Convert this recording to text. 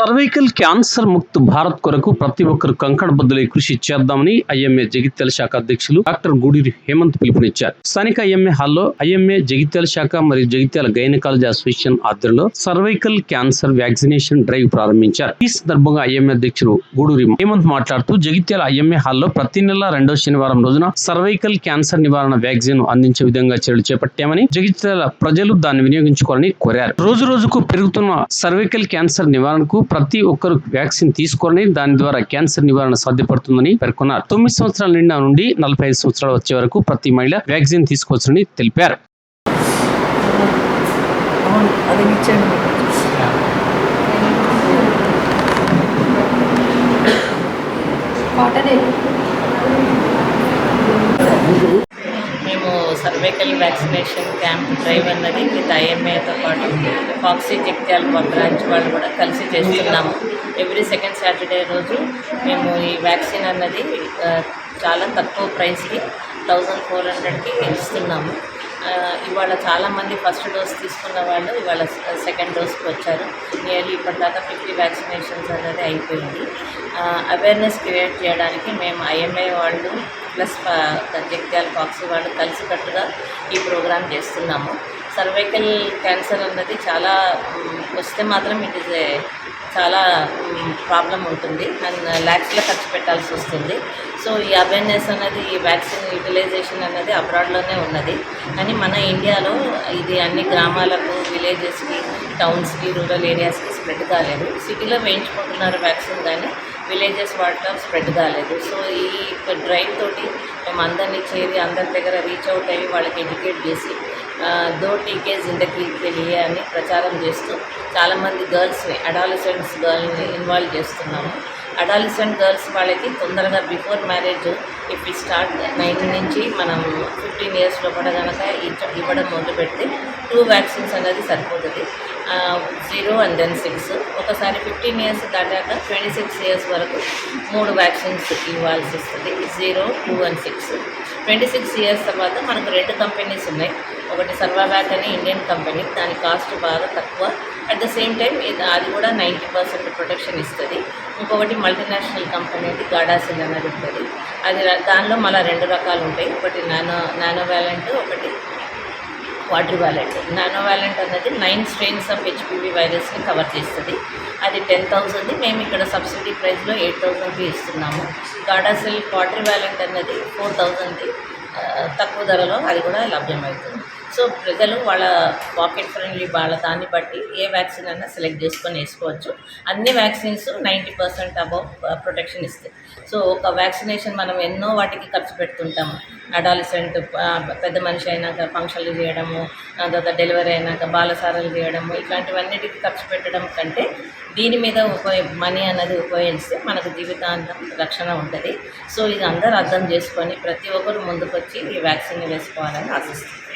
Cervical cancer Mukt Bharat కొరకు ప్రతి ఒక్కరు కంకణబద్దులై కృషి చేద్దామని ఐఎంఏ జగిత్యాల శాఖ అధ్యక్షులు డాక్టర్ గూడూరి హేమంత్ పిలుపునిచ్చారు. స్థానిక ఐఎంఏ హాల్లో ఐఎంఏ జగిత్యాల శాఖ మరియు జగిత్యాల గైనకాలజీ అసోసియేషన్ ఆధ్వర్యంలో సర్వైకల్ క్యాన్సర్ వ్యాక్సినేషన్ డ్రైవ్ ప్రారంభించారు. ఈ సందర్భంగా ఐఎంఏ అధ్యక్షులు గూడూరి హేమంత్ మాట్లాడుతూ జగిత్యాల ఐఎంఏ హాల్లో ప్రతి నెల రెండో శనివారం రోజున సర్వైకల్ క్యాన్సర్ నివారణ వ్యాక్సిన్ అందించే విధంగా చర్యలు చేపట్టామని జగిత్యాల ప్రజలు దాన్ని వినియోగించుకోవాలని కోరారు. రోజు రోజుకు పెరుగుతున్న సర్వైకల్ క్యాన్సర్ నివారణకు ప్రతి ఒక్కరు వ్యాక్సిన్ తీసుకోవాలని దాని ద్వారా క్యాన్సర్ నివారణ సాధ్యపడుతుందని పేర్కొన్నారు. తొమ్మిది సంవత్సరాల నిండా నుండి నలభై ఐదు సంవత్సరాలు వచ్చే వరకు ప్రతి మహిళ వ్యాక్సిన్ తీసుకోవచ్చని తెలిపారు. అవును మేము వ్యాక్సినేషన్ క్యాంప్ డ్రైవ్ అన్నది విత్ ఐఎంఏతో పాటు ఫాక్సీ జగిత్యాల బ్రాంచ్ వాళ్ళు కూడా కలిసి చేస్తున్నాము. ఎవ్రీ సెకండ్ సాటర్డే రోజు మేము ఈ వ్యాక్సిన్ అన్నది చాలా తక్కువ ప్రైస్కి థౌజండ్ ఫోర్ హండ్రెడ్కి ఇస్తున్నాము. ఇవాళ చాలామంది ఫస్ట్ డోస్ తీసుకున్న వాళ్ళు ఇవాళ సెకండ్ డోస్కి వచ్చారు. నియర్లీ ఇప్పటిదాకా ఫిఫ్టీ వ్యాక్సినేషన్స్ అనేది అయిపోయింది. అవేర్నెస్ క్రియేట్ చేయడానికి మేము ఐఎంఐ వాళ్ళు ప్లస్ జగిత్యాల ఫాక్సీ వాళ్ళు కలిసికట్టుగా ఈ ప్రోగ్రాం చేస్తున్నాము. సర్వైకల్ క్యాన్సర్ అన్నది చాలా వస్తే మాత్రం ఇట్ ఇస్ ఏ చాలా ప్రాబ్లం ఉంటుంది. అండ్ ల్యాక్స్లో ఖర్చు పెట్టాల్సి వస్తుంది. సో ఈ అవేర్నెస్ అనేది ఈ వ్యాక్సిన్ యూటిలైజేషన్ అనేది అబ్రాడ్లోనే ఉన్నది. కానీ మన ఇండియాలో ఇది అన్ని గ్రామాలకు విలేజెస్కి టౌన్స్కి రూరల్ ఏరియాస్కి స్ప్రెడ్ కాలేదు. సిటీలో వేయించుకుంటున్నారు వ్యాక్సిన్ కానీ విలేజెస్ వాటిలో స్ప్రెడ్ కాలేదు. సో ఈ డ్రైవ్ తోటి మేము అందరినీ చేరి అందరి దగ్గర రీచ్ అవుట్ అయ్యి వాళ్ళకి ఎడ్యుకేట్ చేసి దో టీకే జిందగీ తెలియ అని ప్రచారం చేస్తూ చాలామంది గర్ల్స్ని అడాలసెంట్స్ గర్ల్ని ఇన్వాల్వ్ చేస్తున్నాము. అడాలిసెంట్ గర్ల్స్ వాళ్ళకి తొందరగా బిఫోర్ మ్యారేజ్ ఇఫ్ ఈ స్టార్ట్ నైన్ నుంచి మనం ఫిఫ్టీన్ ఇయర్స్ లోపల కనుక ఇవ్వడం మొదలు పెడితే టూ వ్యాక్సిన్స్ అనేది సరిపోతుంది. Zero and then six. ఒకసారి ఫిఫ్టీన్ ఇయర్స్ దాటాక ట్వంటీ సిక్స్ ఇయర్స్ వరకు మూడు వ్యాక్సిన్స్ ఇవ్వాల్సి వస్తుంది. Zero two and six. Twenty six years తర్వాత మనకు రెండు కంపెనీస్ ఉన్నాయి. ఒకటి సర్వాబ్యాట్ అని ఇండియన్ కంపెనీ దాని కాస్ట్ బాగా తక్కువ. అట్ ద సేమ్ టైం అది కూడా నైంటీ పర్సెంట్ ప్రొటెక్షన్ ఇస్తుంది. ఇంకొకటి మల్టీనేషనల్ కంపెనీ అది గాడాసిన్ అనేది ఉంటుంది. అది దానిలో మళ్ళీ రెండు రకాలు ఉంటాయి. ఒకటి నానో నానో వ్యాలెంట్ ఒకటి వాటర్ వ్యాలెంట్ నానో వ్యాలెంట్ అన్నది నైన్ స్ట్రెయిన్స్ ఆఫ్ హెచ్పివి వైరస్ని కవర్ చేస్తుంది. అది టెన్ థౌజండ్ మేము ఇక్కడ సబ్సిడీ ప్రైస్లో ఎయిట్ థౌసండ్కి ఇస్తున్నాము. గాడాసిల్ వాటర్ వ్యాలెంట్ అన్నది ఫోర్ థౌజండ్కి తక్కువ ధరలో అది కూడా లభ్యమవుతుంది. సో ప్రజలు వాళ్ళ పాకెట్ ఫ్రెండ్లీ వాళ్ళ దాన్ని బట్టి ఏ వ్యాక్సిన్ అయినా సెలెక్ట్ చేసుకొని వేసుకోవచ్చు. అన్ని vaccines ninety percent above protection ఇస్తాయి. సో ఒక వ్యాక్సినేషన్ మనం ఎన్నో వాటికి ఖర్చు పెడుతుంటాము. అడాలిసెంట్ పెద్ద మనిషి అయినాక ఫంక్షన్లు చేయడము తర్వాత డెలివరీ అయినాక బాలసారాలు చేయడము ఇట్లాంటివన్నిటికి ఖర్చు పెట్టడం కంటే దీని మీద ఉపయోగ మనీ అనేది ఉపయోగిస్తే మనకు జీవితాంతం రక్షణ ఉంటుంది. సో ఇది అందరూ అర్థం చేసుకొని ప్రతి ఒక్కరు ముందుకొచ్చి ఈ వ్యాక్సిన్ వేసుకోవాలని ఆశిస్తుంది